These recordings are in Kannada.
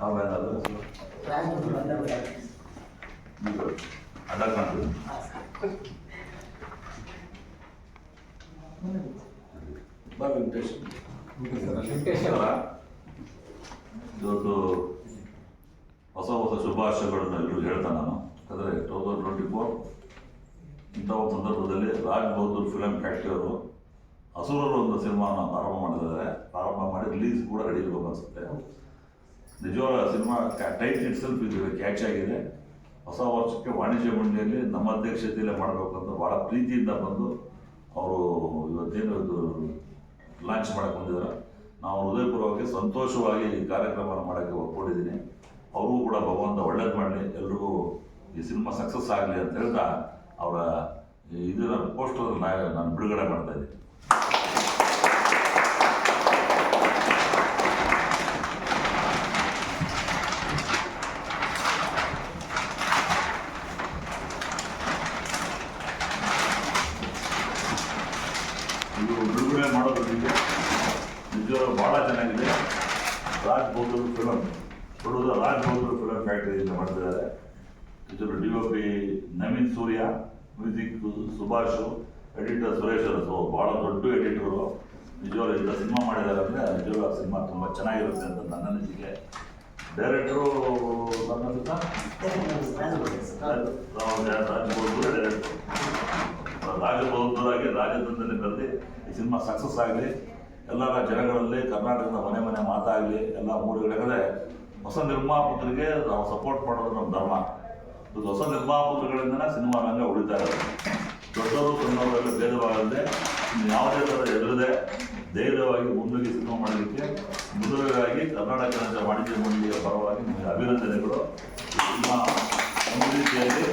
ಆಮೇಲೆ ಅದು ಅಡ್ಡ ಕಾಣ್ತದೆ ಬಾ ವೆಂಕಟೇಶ್ ಇವತ್ತು ಹೊಸ ಹೊಸ ಶುಭಾಶಯಗಳನ್ನ ಎಲ್ಲರೂ ಹೇಳ್ತಾ ನಾನು ಯಾಕಂದರೆ ಟೂ ತೌಸಂಡ್ ಟ್ವೆಂಟಿ ಫೋರ್ ಇಂಥ ಸಂದರ್ಭದಲ್ಲಿ ರಾಜ್ ಬಹದ್ದೂರ್ ಫಿಲಮ್ ಫ್ಯಾಕ್ಟ್ರಿ ಅವರು ಹಸುರರು ಒಂದು ಸಿನಿಮಾನ ಪ್ರಾರಂಭ ಮಾಡಿದ್ದಾರೆ. ಪ್ರಾರಂಭ ಮಾಡಿ ರಿಲೀಸ್ ಕೂಡ ರೆಡಿ ಇರ್ಬೇಕು ಅನಿಸುತ್ತೆ. ನಿಜವಾದ ಸಿನಿಮಾ ಟೈಟ್ ಇಟ್ ಇದು ಕ್ಯಾಚ್ ಆಗಿದೆ. ಹೊಸ ವರ್ಷಕ್ಕೆ ವಾಣಿಜ್ಯ ಮಂಡಳಿಯಲ್ಲಿ ನಮ್ಮ ಅಧ್ಯಕ್ಷತೆಯಲ್ಲೇ ಮಾಡಬೇಕು ಅಂತ ಭಾಳ ಪ್ರೀತಿಯಿಂದ ಬಂದು ಅವರು ಇವತ್ತೇನು ಇದು ಲಾಂಚ್ ಮಾಡಕ್ಕೆ ಬಂದಿದ್ದಾರೆ. ನಾವು ಹೃದಯಪೂರ್ವಕ್ಕೆ ಸಂತೋಷವಾಗಿ ಈ ಕಾರ್ಯಕ್ರಮ ಮಾಡೋಕ್ಕೆ ಒಪ್ಕೊಂಡಿದ್ದೀನಿ. ಅವ್ರಿಗೂ ಕೂಡ ಭಗವಂತ ಒಳ್ಳೇದು ಮಾಡಲಿ. ಎಲ್ರಿಗೂ ಈ ಸಿನಿಮಾ ಸಕ್ಸಸ್ ಆಗಲಿ ಅಂತ ಹೇಳ್ತಾ ಅವರ ಇದರ ಪೋಸ್ಟರ್ ನಾನು ಬಿಡುಗಡೆ ಮಾಡ್ತಾ ಇದ್ದೀನಿ. ಇದು ಬಿಡುಗಡೆ ಮಾಡೋದ್ರಿಂದ ನಿಜವಾಗ್ಲೂ ಭಾಳ ಚೆನ್ನಾಗಿದೆ. ರಾಜ್ ಬೌದ್ಧರು ಫಿಲಮ್ ಕೊಡೋದು ರಾಜ್ ಬೌದ್ಧರು ಫಿಲಮ್ ಫ್ಯಾಕ್ಟರಿಯಿಂದ ಮಾಡ್ತಿದ್ದಾರೆ. ಇದರ D O P Naveen Surya, music Subhash, editor Suresh ಅವರು. ಭಾಳ ದೊಡ್ಡ ಎಡಿಟರು. ನಿಜವಾಗ್ಲೂ ಇಂಥ ಸಿನಿಮಾ ಮಾಡಿದ್ದಾರೆ ಅಂದರೆ ನಿಜವಾಗ್ಲೂ ಆ ಸಿನಿಮಾ ತುಂಬ ಚೆನ್ನಾಗಿರುತ್ತೆ ಅಂತ ನನ್ನ ಅನಿಸಿಕೆ. ಡೈರೆಕ್ಟ್ರು ನನ್ನ ರಾಜಬೌದ್ಧರೇ ಡೈರೆಕ್ಟ್ರು ರಾಜದಂಡನೆ ಬೆಳೆದು ಈ ಸಿನಿಮಾ ಸಕ್ಸಸ್ ಆಗಲಿ, ಎಲ್ಲರ ಜನಗಳಲ್ಲಿ ಕರ್ನಾಟಕದ ಮನೆ ಮನೆ ಮಾತಾಗಲಿ, ಎಲ್ಲ ಮೂರುಗಡೆ ಹೊಸ ನಿರ್ಮಾಪಕರಿಗೆ ನಾವು ಸಪೋರ್ಟ್ ಮಾಡೋದು ನಮ್ಮ ಧರ್ಮ. ಇದು ಹೊಸ ನಿರ್ಮಾಪಕರುಗಳಿಂದನೇ ಸಿನಿಮಾ ರಂಗ ಉಳಿತಾ ಇರೋದು ದೊಡ್ಡವರು ಸಣ್ಣವರೆಲ್ಲ ಭೇದವಾಗದೆ ಯಾವುದೇ ಥರ ಎದುರದೆ ಧೈರ್ಯವಾಗಿ ಮುನ್ನುಗ್ಗಿ ಸಿನಿಮಾ ಮಾಡಲಿಕ್ಕೆ ಮೊದಲನೇದಾಗಿ ಕರ್ನಾಟಕ ರಾಜ್ಯ ವಾಣಿಜ್ಯ ಮಂಡಳಿಯ ಪರವಾಗಿ ನಿಮಗೆ ಅಭಿನಂದನೆಗಳು. ಸಿನಿಮಾ ಒಂದು ರೀತಿಯಲ್ಲಿ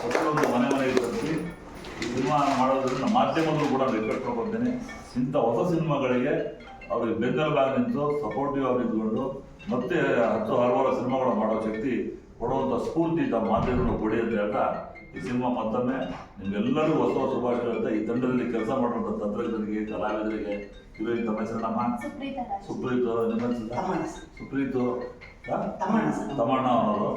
ಪ್ರತಿಯೊಂದು ಮನೆ ಮನೆಗೆ ತಲುಪಿ ಈ ಸಿನಿಮಾ ಮಾಡೋದ್ರಿಂದ ಮಾಧ್ಯಮದಲ್ಲೂ ಕೂಡ ರಿಕ್ವೆಸ್ಟ್ ಬರ್ತೇನೆ ಇಂಥ ಹೊಸ ಸಿನಿಮಾಗಳಿಗೆ ಅವರಿಗೆ ಬೆಂಬಲವಾಗಿ ನಿಂತು ಸಪೋರ್ಟಿವ್ ಆಗಿ ನಿಂತ್ಕೊಂಡು ಮತ್ತೆ ಹತ್ತು ಹಲವಾರು ಸಿನಿಮಾಗಳು ಮಾಡೋ ಶಕ್ತಿ ಕೊಡುವಂಥ ಸ್ಫೂರ್ತಿ ತಮ್ಮ ಮಾಧ್ಯಮಗಳು ಕೊಡಿ ಅಂತ ಹೇಳ್ತಾ ಈ ಸಿನಿಮಾ ಮತ್ತೊಮ್ಮೆ ನಿಮ್ಗೆಲ್ಲರೂ ಹೊಸ ಹೊಸ ಶುಭಾಶಯ ಹೇಳ್ತಾ ಈ ತಂಡದಲ್ಲಿ ಕೆಲಸ ಮಾಡುವಂಥ ತಂತ್ರಜ್ಞರಿಗೆ ಕಲಾವಿದರಿಗೆ ಇವರಿಗೆ ತಮ್ಮ ಹೆಸರನ್ನಮ್ಮ ಸುಪ್ರೀತಾ ನಿಮ್ಮ. ಸುಪ್ರೀತು. ತಮ್ಮಣ್ಣ ಅವರು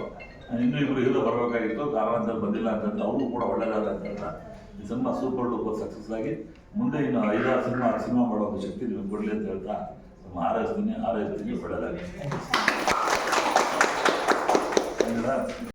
ಇನ್ನೂ ಇಬ್ಬರು ಹೀರೋ ಬರಬೇಕಾಗಿತ್ತು. ಕಾರಣಾಂತರ ಬಂದಿಲ್ಲ ಅಂತಂದ್ರೆ ಅವರು ಕೂಡ ಒಳ್ಳೆಯದಾದ ಅಂತ ಹೇಳ್ತಾ. ಸಿನಿಮಾ ಸೂಪರ್ ಡೂಪರ್ ಸಕ್ಸಸ್ ಆಗಿ ಮುಂದೆ ಇನ್ನು ಐದಾರು ಸಿನಿಮಾ ಸಿನಿಮಾ ಮಾಡೋ ಶಕ್ತಿ ನಿಮಗೆ ಕೊಡಲಿ ಅಂತ ಹೇಳ್ತಾ ನಮ್ಮ ಹಾರೈಸ್ತೀನಿ ಹಾರೈಸ್ತೀನಿ ಒಳ್ಳೆಯದಾಗಿ